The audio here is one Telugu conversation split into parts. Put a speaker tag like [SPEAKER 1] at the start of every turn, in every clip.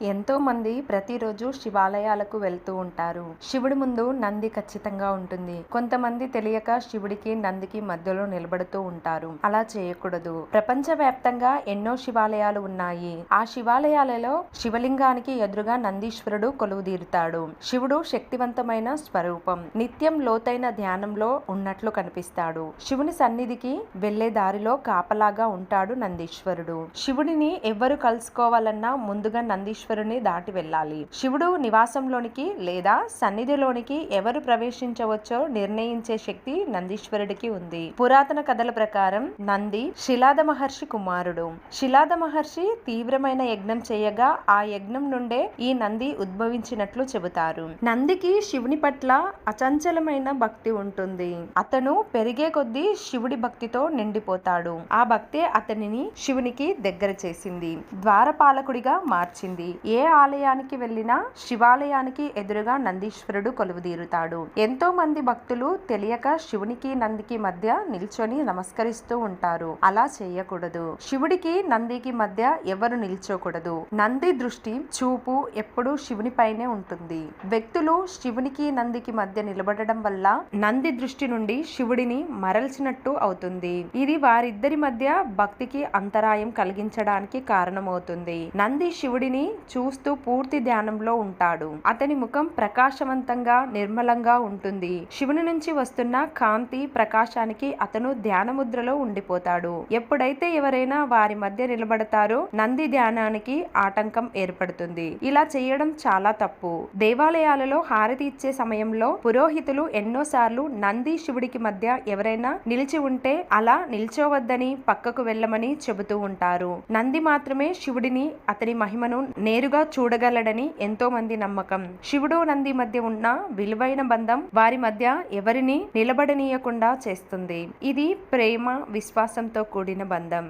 [SPEAKER 1] ఎంతో మంది ప్రతిరోజు శివాలయాలకు వెళ్తూ ఉంటారు. శివుడి ముందు నంది ఖచ్చితంగా ఉంటుంది. కొంతమంది తెలియక శివుడికి నందికి మధ్యలో నిలబడుతూ ఉంటారు. అలా చేయకూడదు. ప్రపంచ వ్యాప్తంగా ఎన్నో శివాలయాలు ఉన్నాయి. ఆ శివాలయాలలో శివలింగానికి ఎదురుగా నందీశ్వరుడు కొలువుదీరుతాడు. శివుడు శక్తివంతమైన స్వరూపం. నిత్యం లోతైన ధ్యానంలో ఉన్నట్లు కనిపిస్తాడు. శివుని సన్నిధికి వెళ్ళే దారిలో కాపలాగా ఉంటాడు నందీశ్వరుడు. శివుడిని ఎవ్వరు కలుసుకోవాలన్నా ముందుగా నందీశ్వరుని దాటి వెళ్ళాలి. శివుడు నివాసంలోనికి లేదా సన్నిధిలోనికి ఎవరు ప్రవేశించవచ్చో నిర్ణయించే శక్తి నందీశ్వరుడికి ఉంది. పురాతన కథల ప్రకారం నంది శిలాద మహర్షి కుమారుడు. శిలాద మహర్షి తీవ్రమైన యజ్ఞం చేయగా ఆ యజ్ఞం నుండే ఈ నంది ఉద్భవించినట్లు చెబుతారు. నందికి శివుని పట్ల అచంచలమైన భక్తి ఉంటుంది. అతను పెరిగే కొద్దీ శివుడి భక్తితో నిండిపోతాడు. ఆ భక్తే అతనిని శివునికి దగ్గర చేసింది. ద్వారపాలకుడిగా మార్చింది. ఏ ఆలయానికి వెళ్ళినా శివాలయానికి ఎదురుగా నందీశ్వరుడు కొలువుదీరుతాడు. ఎంతో మంది భక్తులు తెలియక శివునికి నందికి మధ్య నిల్చొని నమస్కరిస్తూ ఉంటారు. అలా చేయకూడదు. శివుడికి నందికి మధ్య ఎవరు నిల్చోకూడదు. నంది దృష్టి చూపు ఎప్పుడూ శివునిపైనే ఉంటుంది. వ్యక్తులు శివునికి నందికి మధ్య నిలబడడం వల్ల నంది దృష్టి నుండి శివుడిని మరల్చినట్టు అవుతుంది. ఇది వారిద్దరి మధ్య భక్తికి అంతరాయం కలిగించడానికి కారణమవుతుంది. నంది శివుడిని చూస్తూ పూర్తి ధ్యానంలో ఉంటాడు. అతని ముఖం ప్రకాశవంతంగా నిర్మలంగా ఉంటుంది. శివుని నుంచి వస్తున్న కాంతి ప్రకాశానికి అతను ధ్యాన ముద్రలో ఉండిపోతాడు. ఎప్పుడైతే ఎవరైనా వారి మధ్య నిలబడతారో నంది ధ్యానానికి ఆటంకం ఏర్పడుతుంది. ఇలా చేయడం చాలా తప్పు. దేవాలయాలలో హారతి ఇచ్చే సమయంలో పురోహితులు ఎన్నోసార్లు నంది శివుడికి మధ్య ఎవరైనా నిలిచి ఉంటే అలా నిల్చోవద్దని పక్కకు వెళ్ళమని చెబుతూ ఉంటారు. నంది మాత్రమే శివుడిని అతని మహిమను నేరుగా చూడగలడని ఎంతో మంది నమ్మకం. శివుడు నంది మధ్య ఉన్న విలువైన బంధం వారి మధ్య ఎవరిని నిలబడనీయకుండా చేస్తుంది. ఇది ప్రేమ విశ్వాసంతో కూడిన బంధం.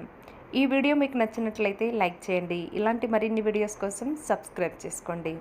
[SPEAKER 1] ఈ వీడియో మీకు నచ్చినట్లయితే లైక్ చేయండి. ఇలాంటి మరిన్ని వీడియోస్ కోసం సబ్స్క్రైబ్ చేసుకోండి.